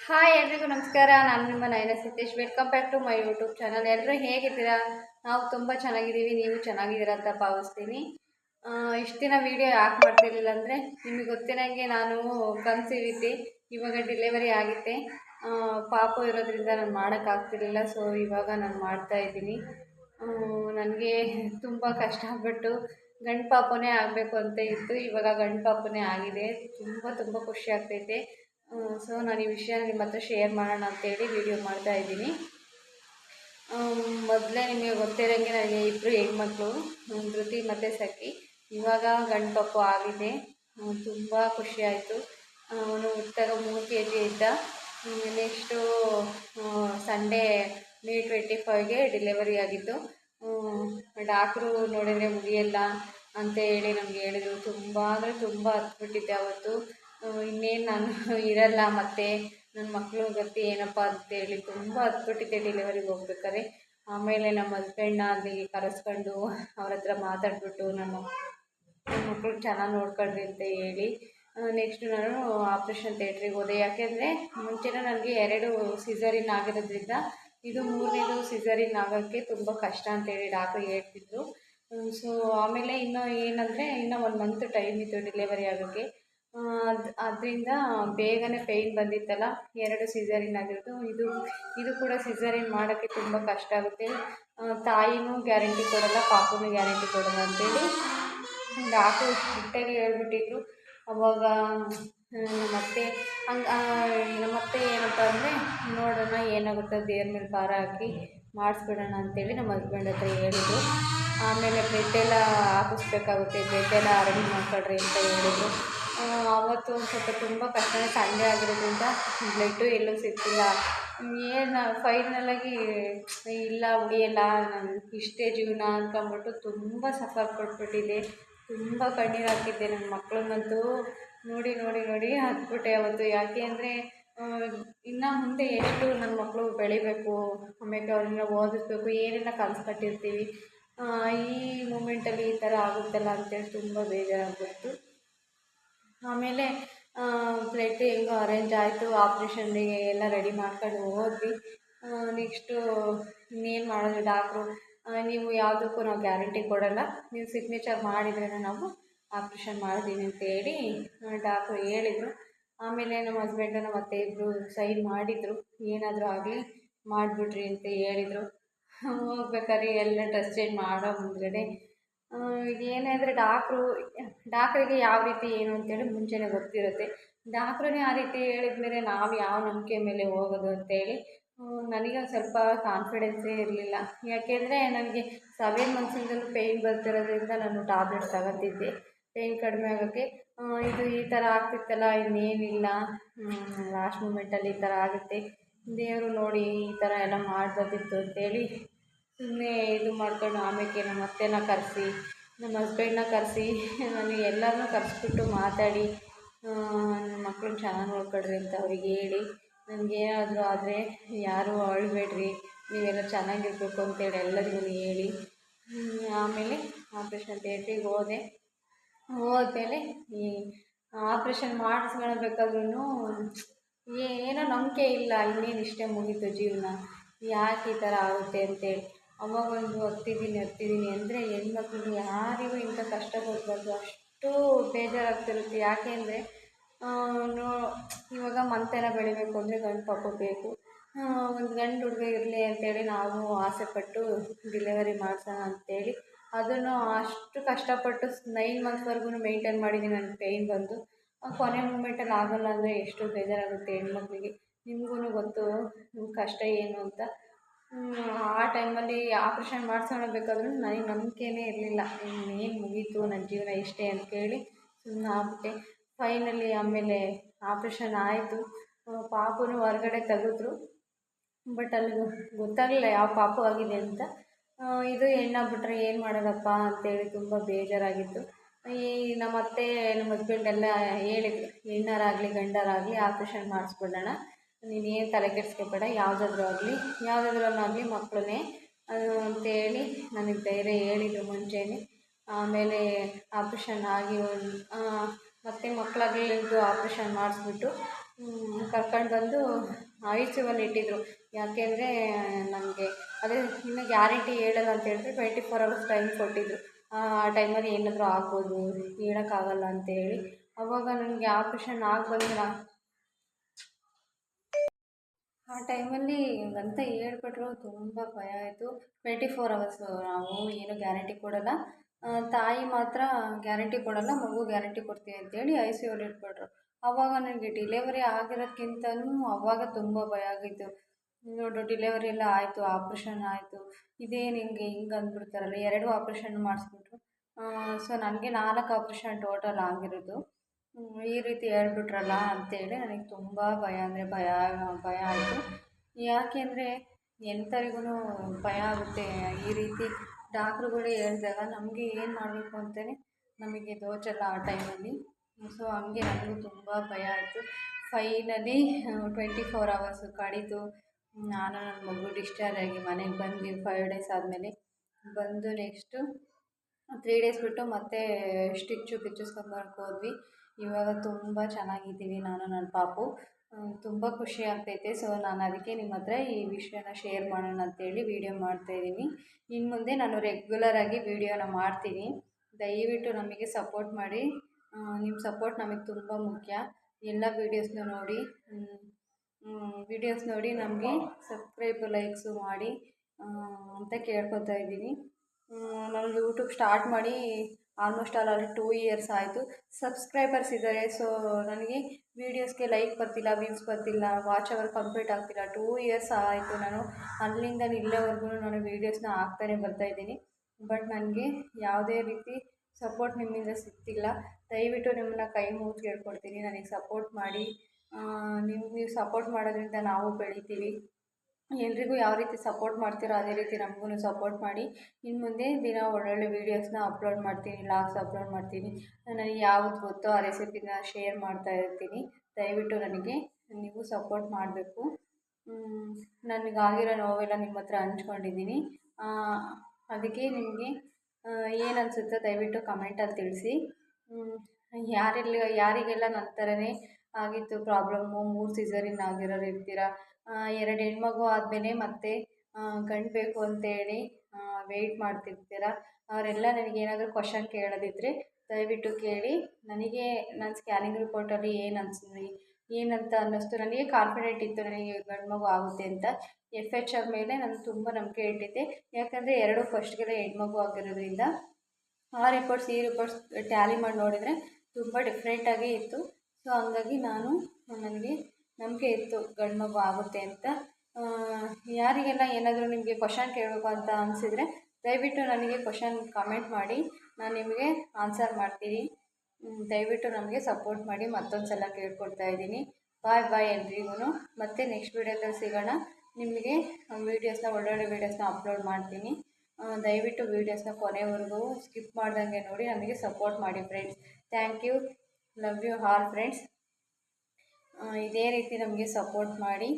Hi ಎಲ್ರಿಗೂ ನಮಸ್ಕಾರ. ನಾನು ನಿಮ್ಮ Nayana Satish. Welcome back to my YouTube channel ಎಲ್ಲರೂ ಹೇಗಿದ್ದೀರಾ? ನಾವು ತುಂಬ ಚೆನ್ನಾಗಿದ್ದೀವಿ. ನೀವು ಚೆನ್ನಾಗಿದ್ದೀರಾ ಅಂತ ಭಾವಿಸ್ತೀನಿ. ಇಷ್ಟು ದಿನ ವೀಡಿಯೋ ಯಾಕೆ ಮಾಡ್ತಿರ್ಲಿಲ್ಲ ಅಂದರೆ ನಿಮಗೆ ಗೊತ್ತಿರೋಂಗೆ ನಾನು ಕನ್ಸೀವ್ ಇವಾಗ ಡೆಲಿವರಿ ಆಗಿತ್ತೆ. ಆ, ಪಾಪು ಇರೋದ್ರಿಂದ ನಾನು ಮಾಡೋಕ್ಕಾಗ್ತಿರ್ಲಿಲ್ಲ ಸೊ ಇವಾಗ ನಾನು ಮಾಡ್ತಾ ಇದ್ದೀನಿ. ನನಗೆ ತುಂಬ ಕಷ್ಟಪಟ್ಟು ಗಂಡು ಪಾಪನೇ ಆಗಬೇಕು ಅಂತ ಇತ್ತು. ಇವಾಗ ಗಂಡು ಪಾಪನೇ ಆಗಿದೆ. ತುಂಬ ತುಂಬ ಖುಷಿ ಆಗ್ತೈತೆ. ಸೊ ನಾನು ಈ ವಿಷಯ ನಿಮ್ಮ ಹತ್ರ ಶೇರ್ ಮಾಡೋಣ ಅಂತೇಳಿ ವಿಡಿಯೋ ಮಾಡ್ತಾ ಇದ್ದೀನಿ. ಮೊದಲೇ ನಿಮಗೆ ಗೊತ್ತಿರೋಂಗೆ ನನಗೆ ಇಬ್ಬರು ಹೆಣ್ಮಕ್ಳು ಧೃತಿ ಮತ್ತು ಸಖಿ. ಇವಾಗ ಗಂಡು ಪಪ್ಪು ಆಗಿದೆ. ತುಂಬ ಖುಷಿ ಆಯಿತು. ಅವನು ಹುಟ್ಟಾಗ ಮೂರು ಕೆ ಜಿ ಇದ್ದ ನೆಕ್ಸ್ಟು ಸಂಡೇ ಮೇ ಟ್ವೆಂಟಿ ಫೈವ್ಗೆ ಡೆಲಿವರಿ ಆಗಿತ್ತು. ಡಾಕ್ಟ್ರು ನೋಡಿದರೆ ಮುಗಿಯಲ್ಲ ಅಂತ ಹೇಳಿ ನಮ್ಗೆ ಹೇಳಿದರು. ತುಂಬ ಅಂದರೆ ತುಂಬ ಹತ್ಬಿಟ್ಟಿದ್ದೆ ಅವತ್ತು. ಇನ್ನೇನು ನಾನು ಇರಲ್ಲ, ಮತ್ತು ನನ್ನ ಮಕ್ಕಳು ಗತಿ ಏನಪ್ಪ ಅಂತೇಳಿ ತುಂಬ ಹತ್ಬಿಟ್ಟಿದ್ದೆ ಡೆಲಿವರಿಗೆ ಹೋಗ್ಬೇಕಾದ್ರೆ. ಆಮೇಲೆ ನಮ್ಮ ಹಸ್ಬೆಂಡ್ನ ಅಲ್ಲಿಗೆ ಕರೆಸ್ಕೊಂಡು ಅವ್ರ ಹತ್ರ ಮಾತಾಡ್ಬಿಟ್ಟು ನಾನು ನನ್ನ ಮಕ್ಕಳು ಚೆನ್ನಾಗಿ ನೋಡ್ಕೊಳ್ರಿ ಅಂತ ಹೇಳಿ. ನೆಕ್ಸ್ಟ್ ನಾನು ಆಪ್ರೇಷನ್ ಥಿಯೇಟ್ರಿಗೆ ಹೋದೆ. ಯಾಕೆಂದರೆ ಮುಂಚೆನೇ ನನಗೆ ಎರಡು ಸಿಸರಿನ್ ಆಗಿರೋದ್ರಿಂದ ಇದು ಮೂರನೇದು ಸಿಸರಿನ್ ಆಗೋಕ್ಕೆ ತುಂಬ ಕಷ್ಟ ಅಂತೇಳಿ ಡಾಕ್ಟ್ರು ಹೇಳ್ತಿದ್ರು. ಸೊ ಆಮೇಲೆ ಇನ್ನೂ ಏನಂದರೆ ಇನ್ನೂ ಒಂದು ಮಂತ್ ಟೈಮ್ ಇತ್ತು ಡೆಲಿವರಿ ಆಗೋಕ್ಕೆ. ಅದು, ಅದರಿಂದ ಬೇಗನೆ ಪೇಯ್ನ್ ಬಂದಿತ್ತಲ್ಲ, ಎರಡು ಸಿಸರಿನ್ ಆಗಿರೋದು. ಇದು ಇದು ಕೂಡ ಸಿಸರಿನ್ ಮಾಡೋಕ್ಕೆ ತುಂಬ ಕಷ್ಟ ಆಗುತ್ತೆ. ತಾಯಿನೂ ಗ್ಯಾರಂಟಿ ಕೊಡೋಲ್ಲ, ಪಾಪುನೂ ಗ್ಯಾರಂಟಿ ಕೊಡಲ್ಲ ಅಂತೇಳಿ ಡಾಕ್ಟ್ರು ಸ್ಟ್ರಿಕ್ಟಾಗಿ ಹೇಳ್ಬಿಟ್ಟಿದ್ರು. ಅವಾಗ ನಮ್ಮತ್ತೆ, ಹಂಗೆ ನಮ್ಮತ್ತೆ ಏನಪ್ಪ ಅಂದರೆ, ನೋಡೋಣ ಏನಾಗುತ್ತೆ, ದೇವ್ರ ಮೇಲೆ ಭಾರ ಹಾಕಿ ಮಾಡಿಸ್ಬಿಡೋಣ ಅಂತೇಳಿ ನಮ್ಮ ಹಸ್ಬೆಂಡ್ ಹತ್ರ ಹೇಳಿದ್ರು. ಆಮೇಲೆ ಬೆಡ್ಡೆಲ್ಲ ಹಾಕಿಸ್ಬೇಕಾಗುತ್ತೆ ಬೆಡ್ಡೆಲ್ಲ ಎಲ್ಲ ಮಾಡ್ಕೊಳ್ರಿ ಅಂತ ಹೇಳಿದ್ರು. ಆ, ಆವತ್ತು ಒಂದು ಸ್ವಲ್ಪ ತುಂಬ ಕಷ್ಟ ಸಂಡೇ ಆಗಿರೋದ್ರಿಂದ ಬ್ಲಡ್ಡು ಎಲ್ಲೂ ಸಿಗ್ತಿಲ್ಲ. ಏನು ಫೈನಲಾಗಿ ಇಲ್ಲ ಉಳಿಯಲ್ಲ ನಾನು ಇಷ್ಟೇ ಜೀವನ ಅಂದ್ಕೊಂಬಿಟ್ಟು ತುಂಬ ಸಫರ್ ಕೊಟ್ಬಿಟ್ಟಿದ್ದೆ. ತುಂಬ ಕಣ್ಣೀರು ಹಾಕಿದ್ದೆ ನನ್ನ ಮಕ್ಳನ್ನಂತೂ. ನೋಡಿ ನೋಡಿ ನೋಡಿ ಹತ್ಬಿಟ್ಟೆ ಅವತ್ತು. ಯಾಕೆ ಅಂದರೆ ಇನ್ನು ಮುಂದೆ ಎಷ್ಟು ನನ್ನ ಮಕ್ಕಳು ಬೆಳಿಬೇಕು ಆಮೇಲೆ ಅವ್ರನ್ನ ಓದಿಸ್ಬೇಕು ಏನೆಲ್ಲ ಕನಸು ಕಟ್ಟಿರ್ತೀವಿ. ಈ ಮೂಮೆಂಟಲ್ಲಿ ಈ ಥರ ಆಗುತ್ತಲ್ಲ ಅಂತೇಳಿ ತುಂಬ ಬೇಜಾರಾಗ್ಬಿಡ್ತು. ಆಮೇಲೆ ಪ್ಲೇಟ್ ಹೆಂಗೋ ಅರೇಂಜ್ ಆಯಿತು ಆಪ್ರೇಷನ್ನಿಗೆ ಎಲ್ಲ ರೆಡಿ ಮಾಡ್ಕೊಂಡು ಹೋದ್ವಿ. ನೆಕ್ಸ್ಟು ಇನ್ನೇನು ಮಾಡೋದು ಡಾಕ್ಟ್ರು? ನೀವು ಯಾವುದಕ್ಕೂ ನಾವು ಗ್ಯಾರಂಟಿ ಕೊಡೋಲ್ಲ. ನೀವು ಸಿಗ್ನೇಚರ್ ಮಾಡಿದ್ರೆ ನಾವು ಆಪ್ರೇಷನ್ ಮಾಡ್ತೀನಿ ಅಂತ ಹೇಳಿ ಡಾಕ್ಟ್ರು ಹೇಳಿದರು. ಆಮೇಲೆ ನಮ್ಮ ಹಸ್ಬೆಂಡು ನಮ್ಮ ಅತ್ತೆ ಇಬ್ಬರು ಸೈನ್ ಮಾಡಿದರು. ಏನಾದರೂ ಆಗಲಿ ಮಾಡಿಬಿಟ್ರಿ ಅಂತ ಹೇಳಿದರು. ಹೋಗ್ಬೇಕಾದ್ರೆ ಎಲ್ಲ ಡ್ರೆಸ್ ಚೇಂಜ್ ಮಾಡೋ ಮುಂದ್ಗಡೆ ಏನೇ ಅಂದರೆ ಡಾಕ್ಟ್ರು ಡಾಕ್ಟ್ರಿಗೆ ಯಾವ ರೀತಿ ಏನು ಅಂತೇಳಿ ಮುಂಚೆನೇ ಗೊತ್ತಿರುತ್ತೆ. ಡಾಕ್ಟ್ರೇ ಆ ರೀತಿ ಹೇಳಿದ ಮೇಲೆ ನಾವು ಯಾವ ನಂಬಿಕೆ ಮೇಲೆ ಹೋಗೋದು ಅಂತೇಳಿ ನನಗೆ ಸ್ವಲ್ಪ ಕಾನ್ಫಿಡೆನ್ಸೇ ಇರಲಿಲ್ಲ. ಯಾಕೆಂದರೆ ನನಗೆ ಸೆವೆನ್ ಮಂತ್ಸಿಂದಲೂ ಪೇಯ್ನ್ ಬರ್ತಿರೋದ್ರಿಂದ ನಾನು ಟ್ಯಾಬ್ಲೆಟ್ಸ್ ತಗೋತಿದ್ದೆ ಪೇಯ್ನ್ ಕಡಿಮೆ ಆಗೋಕ್ಕೆ ಇದು ಈ ಥರ ಆಗ್ತಿತ್ತಲ್ಲ, ಇನ್ನೇನಿಲ್ಲ. ಲಾಸ್ಟ್ ಮೂಮೆಂಟಲ್ಲಿ ಈ ಥರ ಆಗುತ್ತೆ. ದೇವರು ನೋಡಿ ಈ ಥರ ಎಲ್ಲ ಮಾಡಬಾರ್ದಿತ್ತು ಅಂತೇಳಿ ಸುಮ್ಮನೆ ಇದು ಮಾಡ್ಕೊಂಡು ಆಮೇಲೆ ನಮ್ಮ ಅತ್ತೆನ ಕರೆಸಿ, ನಮ್ಮ ಹಸ್ಬೆಂಡ್ನ ಕರೆಸಿ, ನಾನು ಎಲ್ಲರನ್ನು ಕರೆಸ್ಬಿಟ್ಟು ಮಾತಾಡಿ ನನ್ನ ಮಕ್ಳನ್ನ ಚೆನ್ನಾಗಿ ನೋಡ್ಕೊಳ್ರಿ ಅಂತ ಅವ್ರಿಗೆ ಹೇಳಿ. ನನಗೇನಾದರೂ ಆದರೆ ಯಾರೂ ಅಳಬೇಡ್ರಿ, ನೀವೆಲ್ಲ ಚೆನ್ನಾಗಿರ್ಬೇಕು ಅಂತೇಳಿ ಎಲ್ಲರಿಗೂ ಹೇಳಿ. ಆಮೇಲೆ ಆಪ್ರೇಷನ್ ಥಿಯೇಟ್ರಿಗೆ ಹೋದೆ. ಹೋದ್ಮೇಲೆ ಈ ಆಪ್ರೇಷನ್ ಮಾಡಿಸ್ಕೊಳ್ಬೇಕಾದ್ರೂ ಏನೋ ನಂಬಿಕೆ ಇಲ್ಲ, ಇನ್ನೇನು ಇಷ್ಟೇ ಮುಗೀತು ಜೀವನ. ಯಾಕೆ ಈ ಥರ ಆಗುತ್ತೆ ಅಂತೇಳಿ. ಅವಾಗ ಒಂದು ಹತ್ತಿದ್ದೀನಿ ಹತ್ತಿದ್ದೀನಿ ಅಂದರೆ ಹೆಣ್ಮಕ್ಳಿಗೆ ಯಾರಿಗೂ ಇಂಥ ಕಷ್ಟ ಕೊಡಬಾರ್ದು. ಅಷ್ಟು ಬೇಜಾರಾಗ್ತಿರುತ್ತೆ. ಯಾಕೆ ಅಂದರೆ ನೋ, ಇವಾಗ ಮಂತೆಲ್ಲ ಬೆಳಿಬೇಕು ಅಂದರೆ ಗಂಡು ಪಾಪ ಬೇಕು. ಒಂದು ಗಂಡು ಹುಡುಗ ಇರಲಿ ಅಂತೇಳಿ ನಾವು ಆಸೆ ಪಟ್ಟು ಡಿಲೆವರಿ ಮಾಡ್ಸೋಣ ಅಂತೇಳಿ ಅದನ್ನು ಅಷ್ಟು ಕಷ್ಟಪಟ್ಟು ನೈನ್ ಮಂತ್ಸ್ವರೆಗೂ ಮೇಂಟೈನ್ ಮಾಡಿದ್ದೀನಿ. ನನ್ನ ಪೇಯ್ನ್ ಬಂದು ಕೊನೆ ಮೂಮೆಂಟಲ್ಲಿ ಆಗೋಲ್ಲ ಅಂದರೆ ಎಷ್ಟು ಬೇಜಾರಾಗುತ್ತೆ ಹೆಣ್ಮಕ್ಳಿಗೆ. ನಿಮಗೂ ಗೊತ್ತು ಕಷ್ಟ ಏನು ಅಂತ. ಆ ಟೈಮಲ್ಲಿ ಆಪ್ರೇಷನ್ ಮಾಡಿಸ್ಕೊಳ್ಬೇಕಾದ್ರೂ ನನಗೆ ನಂಬಿಕೆನೇ ಇರಲಿಲ್ಲ. ಏನು ಮುಗೀತು ನನ್ನ ಜೀವನ ಇಷ್ಟೇ ಅಂತೇಳಿ ಸುಮ್ಮನೆ ಆಗ್ಬಿಟ್ಟೆ. ಫೈನಲಿ ಆಮೇಲೆ ಆಪ್ರೇಷನ್ ಆಯಿತು. ಪಾಪುನು ಹೊರಗಡೆ ತೆಗೆದ್ರು. ಬಟ್ ಅಲ್ಲಿ ಗೊತ್ತಾಗಲಿಲ್ಲ ಯಾವ ಪಾಪು ಆಗಿದೆ ಅಂತ. ಇದು ಹೆಣ್ಣಾಗ್ಬಿಟ್ರೆ ಏನು ಮಾಡೋದಪ್ಪ ಅಂತೇಳಿ ತುಂಬ ಬೇಜಾರಾಗಿತ್ತು. ಈ ನಮ್ಮ ಅತ್ತೆ ನಮ್ಮ ಹಸ್ಬೆಂಡ್ ಎಲ್ಲ ಹೇಳಿದ್ರು, ಹೆಣ್ಣರಾಗಲಿ ಗಂಡರಾಗಲಿ ಆಪ್ರೇಷನ್ ಮಾಡಿಸ್ಬಿಡೋಣ. ನೀನೇನು ತಲೆ ಕೆಡಿಸ್ಕೋಬೇಡ, ಯಾವುದಾದ್ರೂ ಆಗಲಿ. ಯಾವುದಾದ್ರೂ ಆಗಲಿ ಮಕ್ಕಳನ್ನೇ ಅಂತೇಳಿ ನನಗೆ ಧೈರ್ಯ ಹೇಳಿದ್ರು ಮುಂಚೆಯೇ ಆಮೇಲೆ ಆಪ್ರೇಷನ್ ಆಗಿ ಒಂದು ಮತ್ತು ಮಕ್ಕಳಾಗಲಿದ್ದು ಆಪ್ರೇಷನ್ ಮಾಡಿಸ್ಬಿಟ್ಟು ಕರ್ಕೊಂಡು ಬಂದು ಐ ಸಿ ಯುವಲ್ಲಿ ಇಟ್ಟಿದ್ದರು ಯಾಕೆಂದರೆ ನನಗೆ ಅದೇ ಇನ್ನು ಗ್ಯಾರಂಟಿ ಹೇಳಲ್ಲ ಅಂತ ಹೇಳಿದ್ರೆ ಟ್ವೆಂಟಿ ಫೋರ್ ಅವರ್ಸ್ ಟೈಮ್ ಕೊಟ್ಟಿದ್ದರು ಆ ಟೈಮಲ್ಲಿ ಏನಾದರೂ ಆಗ್ಬೋದು, ಹೇಳೋಕ್ಕಾಗಲ್ಲ ಅಂತೇಳಿ ಅವಾಗ ನನಗೆ ಆಪ್ರೇಷನ್ ಆಗಿ ಬಂದ್ರೆ ಆ ಟೈಮಲ್ಲಿ ಅಂತ ಹೇಳ್ಬಿಟ್ರು, ತುಂಬ ಭಯ ಆಯಿತು. ಟ್ವೆಂಟಿ ಫೋರ್ ಅವರ್ಸು ನಾವು ಏನು ಗ್ಯಾರಂಟಿ ಕೊಡಲ್ಲ. ತಾಯಿ ಮಾತ್ರ ಗ್ಯಾರಂಟಿ ಕೊಡಲ್ಲ, ಮಗು ಗ್ಯಾರಂಟಿ ಕೊಡ್ತೀವಿ ಅಂತೇಳಿ ಐ ಸಿ ಯುಲಿ ಇಟ್ಬಿಟ್ರು. ಆವಾಗ ನನಗೆ ಡಿಲೆವರಿ ಆಗಿರೋದ್ಕಿಂತನೂ ಅವಾಗ ತುಂಬ ಭಯ ಆಗಿತ್ತು. ನೋಡು ಡಿಲೆವರಿ ಎಲ್ಲ ಆಯಿತು ಆಪ್ರೇಷನ್ ಆಯಿತು. ಇದೇನು ಹಿಂಗೆ ಹಿಂಗೆ ಅಂದ್ಬಿಡ್ತಾರಲ್ಲ, ಎರಡು ಆಪ್ರೇಷನ್ ಮಾಡಿಸ್ಬಿಟ್ರು. ಸೊ ನನಗೆ ನಾಲ್ಕು ಆಪ್ರೇಷನ್ ಟೋಟಲ್ ಆಗಿರೋದು. ಈ ರೀತಿ ಹೇಳ್ಬಿಟ್ರಲ್ಲ ಅಂತೇಳಿ ನನಗೆ ತುಂಬ ಭಯ ಅಂದರೆ ಭಯ ಭಯ ಆಯಿತು. ಯಾಕೆಂದರೆ ಎಂಥರಿಗೂ ಭಯ ಆಗುತ್ತೆ. ಈ ರೀತಿ ಡಾಕ್ಟ್ರುಗಳು ಹೇಳಿದಾಗ ನಮಗೆ ಏನು ಮಾಡಬೇಕು ಅಂತಲೇ ನಮಗೆ ತೋಚಲ್ಲ ಆ ಟೈಮಲ್ಲಿ. ಸೊ ಹಂಗೆ ನನಗೂ ತುಂಬ ಭಯ ಆಯಿತು. ಫೈನಲಿ ಟ್ವೆಂಟಿ ಫೋರ್ ಅವರ್ಸು ಕಳೀತು. ನಾನು ನನ್ನ ಮಗು ಡಿಸ್ಚಾರ್ಜ್ ಆಗಿ ಮನೆಗೆ ಬಂದ್ವಿ ಫೈವ್ ಡೇಸ್ ಆದಮೇಲೆ. ಬಂದು ನೆಕ್ಸ್ಟು ತ್ರೀ ಡೇಸ್ ಬಿಟ್ಟು ಮತ್ತೆ ಸ್ಟಿಚ್ಚು ಬಿಚ್ಚಿಸ್ಕೊಂಬರಕ್ಕೆ ಹೋದ್ವಿ. ಇವಾಗ ತುಂಬ ಚೆನ್ನಾಗಿದ್ದೀವಿ ನಾನು ನನ್ನ ಪಾಪು. ತುಂಬ ಖುಷಿ ಆಗ್ತೈತೆ. ಸೊ ನಾನು ಅದಕ್ಕೆ ನಿಮ್ಮ ಹತ್ರ ಈ ವಿಷಯನ ಶೇರ್ ಮಾಡೋಣ ಅಂತೇಳಿ ವೀಡಿಯೋ ಮಾಡ್ತಾಯಿದ್ದೀನಿ ಇನ್ನು ಮುಂದೆ ನಾನು ರೆಗ್ಯುಲರಾಗಿ ವೀಡಿಯೋನ ಮಾಡ್ತೀನಿ. ದಯವಿಟ್ಟು ನಮಗೆ ಸಪೋರ್ಟ್ ಮಾಡಿ. ನಿಮ್ಮ ಸಪೋರ್ಟ್ ನಮಗೆ ತುಂಬ ಮುಖ್ಯ. ಎಲ್ಲ ವೀಡಿಯೋಸ್ನ ನೋಡಿ ವೀಡಿಯೋಸ್ ನೋಡಿ ನಮಗೆ ಸಬ್ಸ್ಕ್ರೈಬ್ ಲೈಕ್ಸು ಮಾಡಿ ಅಂತ ಕೇಳ್ಕೊತಾ ಇದ್ದೀನಿ. ನಾನು ಯೂಟ್ಯೂಬ್ ಸ್ಟಾರ್ಟ್ ಮಾಡಿ ಆಲ್ಮೋಸ್ಟ್ ಆಲ್ ಅಲ್ಲಿ ಟೂ ಇಯರ್ಸ್ ಆಯಿತು. ಸಬ್ಸ್ಕ್ರೈಬರ್ಸ್ ಇದ್ದಾರೆ ಸೊ ನನಗೆ ವೀಡಿಯೋಸ್ಗೆ ಲೈಕ್ ಬರ್ತಿಲ್ಲ, ವ್ಯೂಸ್ ಬರ್ತಿಲ್ಲ, ವಾಚ್ ಅವರ್ ಕಂಪ್ಲೀಟ್ ಆಗ್ತಿಲ್ಲ. ಟೂ ಇಯರ್ಸ್ ಆಯಿತು ನಾನು, ಅಲ್ಲಿಂದ ಇಲ್ಲಿವರೆಗೂ ನಾನು ವೀಡಿಯೋಸ್ನ ಹಾಕ್ತಾನೆ ಬರ್ತಾಯಿದ್ದೀನಿ ಬಟ್ ನನಗೆ ಯಾವುದೇ ರೀತಿ ಸಪೋರ್ಟ್ ನಿಮ್ಮಿಂದ ಸಿಗ್ತಿಲ್ಲ. ದಯವಿಟ್ಟು ನಿಮ್ಮನ್ನ ಕೈ ಮುಗಿದು ಕೇಳ್ಕೊಡ್ತೀನಿ ನನಗೆ ಸಪೋರ್ಟ್ ಮಾಡಿ ನೀವು ನೀವು ಸಪೋರ್ಟ್ ಮಾಡೋದ್ರಿಂದ ನಾವು ಬೆಳಿತೀವಿ. ಎಲ್ರಿಗೂ ಯಾವ ರೀತಿ ಸಪೋರ್ಟ್ ಮಾಡ್ತೀರೋ ಅದೇ ರೀತಿ ನಮಗೂ ಸಪೋರ್ಟ್ ಮಾಡಿ. ಇನ್ನು ಮುಂದೆ ದಿನ ಒಳ್ಳೊಳ್ಳೆ ವೀಡಿಯೋಸ್ನ ಅಪ್ಲೋಡ್ ಮಾಡ್ತೀನಿ ಲಾಗ್ಸ್ ಅಪ್ಲೋಡ್ ಮಾಡ್ತೀನಿ. ನನಗೆ ಯಾವ್ದು ಗೊತ್ತೋ ಆ ರೆಸಿಪಿನ ಶೇರ್ ಮಾಡ್ತಾ ಇರ್ತೀನಿ. ದಯವಿಟ್ಟು ನನಗೆ ನೀವು ಸಪೋರ್ಟ್ ಮಾಡಬೇಕು. ನನಗಾಗಿರೋ ನೋವೆಲ್ಲ ನಿಮ್ಮ ಹತ್ರ ಹಂಚ್ಕೊಂಡಿದ್ದೀನಿ. ಅದಕ್ಕೆ ನಿಮಗೆ ಏನು ಅನಿಸುತ್ತೋ ದಯವಿಟ್ಟು ಕಮೆಂಟಲ್ಲಿ ತಿಳಿಸಿ. ಯಾರೆಲ್ಲ ಯಾರಿಗೆಲ್ಲ ನನ್ನ ಥರನೇ ಆಗಿತ್ತು ಪ್ರಾಬ್ಲಮ್ಮು ಮೂರು ಸೀಸರಿನ್ ಆಗಿರೋರು ಇರ್ತೀರ? ಎರಡು ಹೆಣ್ಮಗು ಆದಮೇಲೆ ಮತ್ತೆ ಗಂಡು ಬೇಕು ಅಂತೇಳಿ ವೆಯ್ಟ್ ಮಾಡ್ತಿರ್ತೀರ ಅವರೆಲ್ಲ ನನಗೆ ಏನಾದರೂ ಕ್ವಶನ್ ಕೇಳೋದಿದ್ದರೆ ದಯವಿಟ್ಟು ಕೇಳಿ. ನನಗೆ ನನ್ನ ಸ್ಕ್ಯಾನಿಂಗ್ ರಿಪೋರ್ಟಲ್ಲಿ ಏನು ಅನ್ಸಿದ್ರಿ ಏನಂತ ಅನ್ನಿಸ್ತು ನನಗೆ ಕಾನ್ಫಿಡೆಂಟ್ ಇತ್ತು ನನಗೆ ಗಂಡು ಮಗು ಆಗುತ್ತೆ ಅಂತ. ಎಫ್ ಎಚ್ ಆರ್ ಮೇಲೆ ನಾನು ತುಂಬ ನಂಬಿಕೆ ಇಟ್ಟಿದ್ದೆ. ಯಾಕಂದರೆ ಎರಡು ಫಸ್ಟ್ಗೆಲ್ಲ ಹೆಣ್ಮಗು ಆಗಿರೋದ್ರಿಂದ, ಆ ರಿಪೋರ್ಟ್ಸ್ ಈ ರಿಪೋರ್ಟ್ಸ್ ಟ್ಯಾಲಿ ಮಾಡಿ ನೋಡಿದರೆ ತುಂಬ ಡಿಫ್ರೆಂಟಾಗೇ ಇತ್ತು. ಸೊ ಹಂಗಾಗಿ ನಾನು, ನನಗೆ ನಂಬಿಕೆ ಇತ್ತು, ಗಂಡು ಮಗು ಆಗುತ್ತೆ ಅಂತ. ಯಾರಿಗೆಲ್ಲ ಏನಾದರೂ ನಿಮಗೆ ಕ್ವಶನ್ ಕೇಳಬೇಕು ಅಂತ ಅನಿಸಿದರೆ ದಯವಿಟ್ಟು ನನಗೆ ಕ್ವಶನ್ ಕಮೆಂಟ್ ಮಾಡಿ. ನಾನು ನಿಮಗೆ ಆನ್ಸರ್ ಮಾಡ್ತೀನಿ. ದಯವಿಟ್ಟು ನಮಗೆ ಸಪೋರ್ಟ್ ಮಾಡಿ ಮತ್ತೊಂದು ಸಲ ಕೇಳ್ಕೊಡ್ತಾ ಇದ್ದೀನಿ. ಬಾಯ್ ಬಾಯ್ ಎಲ್ರಿಗೂ ಮತ್ತೆ ನೆಕ್ಸ್ಟ್ ವೀಡಿಯೋದಲ್ಲಿ ಸಿಗೋಣ. ನಿಮಗೆ ವೀಡಿಯೋಸ್ನ ಒಳ್ಳೊಳ್ಳೆ ವೀಡಿಯೋಸ್ನ ಅಪ್ಲೋಡ್ ಮಾಡ್ತೀನಿ. ದಯವಿಟ್ಟು ವೀಡಿಯೋಸ್ನ ಕೊನೆವರೆಗೂ ಸ್ಕಿಪ್ ಮಾಡ್ದಂಗೆ ನೋಡಿ, ನಮಗೆ ಸಪೋರ್ಟ್ ಮಾಡಿ friends thank you love you all friends ಇದೇ ರೀತಿ ನಮಗೆ ಸಪೋರ್ಟ್ ಮಾಡಿ.